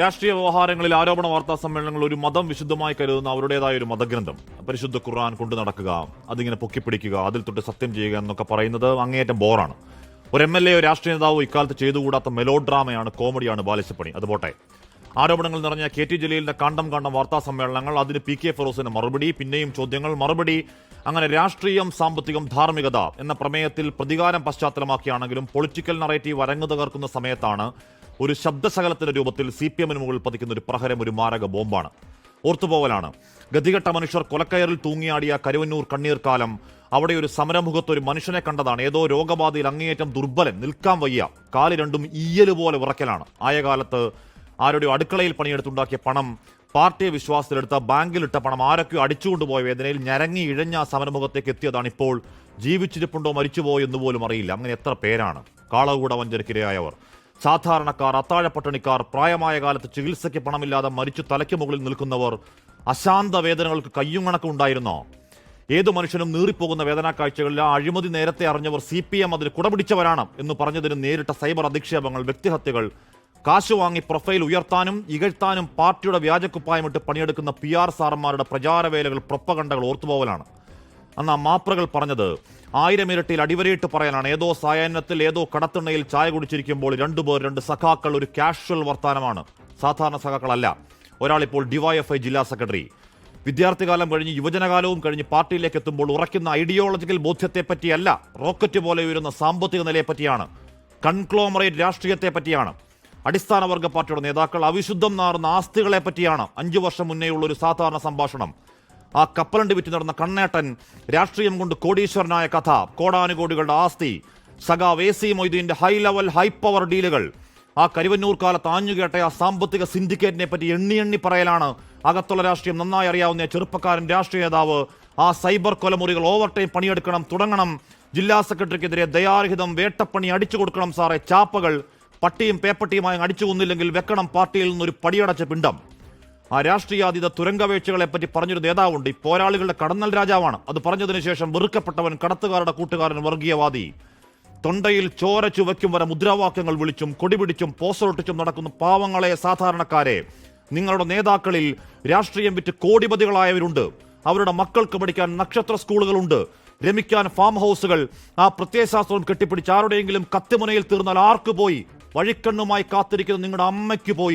രാഷ്ട്രീയ വ്യവഹാരങ്ങളിൽ ആരോപണ വാർത്താ സമ്മേളനങ്ങൾ ഒരു മതം വിശുദ്ധമായി കരുതുന്ന അവരുടേതായ ഒരു മതഗ്രന്ഥം. പരിശുദ്ധ ഖുർആൻ കൊണ്ടു നടക്കുക അതിങ്ങനെ പൊക്കിപ്പിടിക്കുക അതിൽ തൊട്ട് സത്യം ചെയ്യുക എന്നൊക്കെ പറയുന്നത് അങ്ങേയറ്റം ബോറാണ്. ഒരു എം എൽ എ രാഷ്ട്രീയ നേതാവോ ഇക്കാലത്ത് ചെയ്തുകൂടാത്ത മെലോ ഡ്രാമയാണ് കോമഡിയാണ് ബാലിശപ്പണി. അത് പോട്ടെ. ആരോപണങ്ങൾ നിറഞ്ഞ കെ ടി ജലീലിന്റെ കാണ്ടം കാണ്ടം വാർത്താ സമ്മേളനങ്ങൾ അതിന് പി കെ ഫിറോസിന് മറുപടി പിന്നെയും ചോദ്യങ്ങൾ മറുപടി അങ്ങനെ രാഷ്ട്രീയം സാമ്പത്തികം ധാർമ്മികത എന്ന പ്രമേയത്തിൽ പ്രതികാരം പശ്ചാത്തലമാക്കിയാണെങ്കിലും പൊളിറ്റിക്കൽ നറേറ്റീവ് അരങ്ങു തകർക്കുന്ന സമയത്താണ് ഒരു ശബ്ദശകലത്തിന്റെ രൂപത്തിൽ സി പി എമ്മിന് മുകളിൽ പതിക്കുന്ന ഒരു പ്രഹരം ഒരു മാരക ബോംബാണ്. ഓർത്തുപോവലാണ്. ഗതികെട്ട മനുഷ്യർ കൊലക്കയറിൽ തൂങ്ങിയാടിയ കരുവന്നൂർ കണ്ണീർക്കാലം അവിടെ ഒരു സമരമുഖത്ത് ഒരു മനുഷ്യനെ കണ്ടതാണ്. ഏതോ രോഗബാധയിൽ അങ്ങേയറ്റം ദുർബലൻ നിൽക്കാൻ വയ്യ. കാൽ രണ്ടും ഈയൽ പോലെ വിറക്കലാണ് ആയ കാലത്ത് ആരുടെയോ അടുക്കളയിൽ പണിയെടുത്തുണ്ടാക്കിയ പണം പാർട്ടിയെ വിശ്വാസത്തിലെടുത്ത ബാങ്കിലിട്ട പണം ആരൊക്കെയോ അടിച്ചുകൊണ്ടുപോയ വേദനയിൽ ഞരങ്ങി ഇഴഞ്ഞ സമരമുഖത്തേക്ക് എത്തിയതാണ് ഇപ്പോൾ ജീവിച്ചിരിപ്പുണ്ടോ മരിച്ചുപോയോ എന്ന് പോലും അറിയില്ല. അങ്ങനെ എത്ര പേരാണ്? കാളകൂട വഞ്ചനക്കിരയായവർ സാധാരണക്കാർ അത്താഴപ്പട്ടണിക്കാർ പ്രായമായ കാലത്ത് ചികിത്സയ്ക്ക് പണമില്ലാതെ മരിച്ചു തലയ്ക്ക് മുകളിൽ നിൽക്കുന്നവർ അശാന്ത വേദനകൾക്ക് കയ്യും കണക്കും ഉണ്ടായിരുന്നോ? ഏതു മനുഷ്യനും നീറിപ്പോകുന്ന വേദനാ കാഴ്ചകളിൽ ആ അഴിമതി നേരത്തെ അറിഞ്ഞവർ സി പി എം അതിന് കുടപിടിച്ചവരാണ് എന്ന് പറഞ്ഞതിന് നേരിട്ട സൈബർ അധിക്ഷേപങ്ങൾ വ്യക്തിഹത്യകൾ കാശ് വാങ്ങി പ്രൊഫൈൽ ഉയർത്താനും ഇകഴ്ത്താനും പാർട്ടിയുടെ വ്യാജക്കുപ്പായമിട്ട് പണിയെടുക്കുന്ന പി ആർ സാറന്മാരുടെ പ്രചാരവേലകൾ പ്രൊപ്പകണ്ടകൾ ഓർത്തുപോവലാണ്. അന്ന് ആ മാപ്രകൾ പറഞ്ഞത് ആയിരം ഇരട്ടിയിൽ അടിവരയിട്ട് പറയാനാണ്. ഏതോ സായാഹ്നത്തിൽ ഏതോ കടത്തിണ്ണയിൽ ചായ കുടിച്ചിരിക്കുമ്പോൾ രണ്ടുപേർ രണ്ട് സഖാക്കൾ ഒരു കാഷ്വൽ വർത്തമാനമാണ് സാധാരണ സഖാക്കളല്ല. ഒരാളിപ്പോൾ ഡിവൈഎഫ്ഐ ജില്ലാ സെക്രട്ടറി. വിദ്യാർത്ഥികാലം കഴിഞ്ഞ് യുവജനകാലവും കഴിഞ്ഞ് പാർട്ടിയിലേക്ക് എത്തുമ്പോൾ ഉറയ്ക്കുന്ന ഐഡിയോളജിക്കൽ ബോധ്യത്തെ പറ്റിയല്ല റോക്കറ്റ് പോലെ ഉയരുന്ന സാമ്പത്തിക നിലയെപ്പറ്റിയാണ്. കൺക്ലോമറേറ്റ് രാഷ്ട്രീയത്തെ പറ്റിയാണ് അടിസ്ഥാന വർഗ പാർട്ടിയുടെ നേതാക്കൾ അവിശുദ്ധം നാറുന്ന ആസ്തികളെ പറ്റിയാണ് അഞ്ചു വർഷം മുന്നേയുള്ള ഒരു സാധാരണ സംഭാഷണം. ആ കപ്പലണ്ടി വിറ്റ് നടന്ന കണ്ണേട്ടൻ രാഷ്ട്രീയം കൊണ്ട് കോടീശ്വരനായ കഥ കോടാനുകോടികളുടെ ആസ്തി സഖാവ് എ സി മൊയ്തീന്റെ ഹൈ ലെവൽ ഹൈ പവർ ഡീലുകൾ ആ കരുവന്നൂർ കാലത്ത് ആഞ്ഞുകേട്ട ആ സാമ്പത്തിക സിൻഡിക്കേറ്റിനെ പറ്റി എണ്ണി എണ്ണി പറയലാണ് അകത്തുള്ള രാഷ്ട്രീയം നന്നായി അറിയാവുന്ന ചെറുപ്പക്കാരൻ രാഷ്ട്രീയ നേതാവ്. ആ സൈബർ കൊലമുറികൾ ഓവർ ടൈം പണിയെടുക്കണം തുടങ്ങണം. ജില്ലാ സെക്രട്ടറിക്കെതിരെ ദയാർഹിതം വേട്ടപ്പണി അടിച്ചു കൊടുക്കണം സാറേ ചാപ്പകൾ. പട്ടിയും പേപ്പട്ടിയുമായി അടിച്ചു കൊന്നില്ലെങ്കിൽ വെക്കണം പാർട്ടിയിൽ നിന്നൊരു പടിയടച്ച പിണ്ടം. ആ രാഷ്ട്രീയാതീത തുരങ്കവേഴ്ചകളെ പറ്റി പറഞ്ഞൊരു നേതാവുണ്ട്. ഈ പോരാളികളുടെ കടന്നൽ രാജാവാണ്. അത് പറഞ്ഞതിനു ശേഷം വെറുക്കപ്പെട്ടവൻ കടത്തുകാരുടെ കൂട്ടുകാരൻ വർഗീയവാദി. തൊണ്ടയിൽ ചോര ചുവയ്ക്കും വരെ മുദ്രാവാക്യങ്ങൾ വിളിച്ചും കൊടിപിടിച്ചും പോസ്റ്ററൊട്ടിച്ചും നടക്കുന്ന പാവങ്ങളെ സാധാരണക്കാരെ നിങ്ങളുടെ നേതാക്കളിൽ രാഷ്ട്രീയം വിറ്റ് കോടിപതികളായവരുണ്ട്. അവരുടെ മക്കൾക്ക് പഠിക്കാൻ നക്ഷത്ര സ്കൂളുകളുണ്ട്. രമിക്കാൻ ഫാം ഹൗസുകൾ. ആ പ്രത്യയശാസ്ത്രം കെട്ടിപ്പിടിച്ച് ആരുടെയെങ്കിലും കത്തിമുനയിൽ തീർന്നാൽ ആർക്ക് പോയി? വഴിക്കണ്ണുമായി കാത്തിരിക്കുന്ന നിങ്ങളുടെ അമ്മയ്ക്ക് പോയി.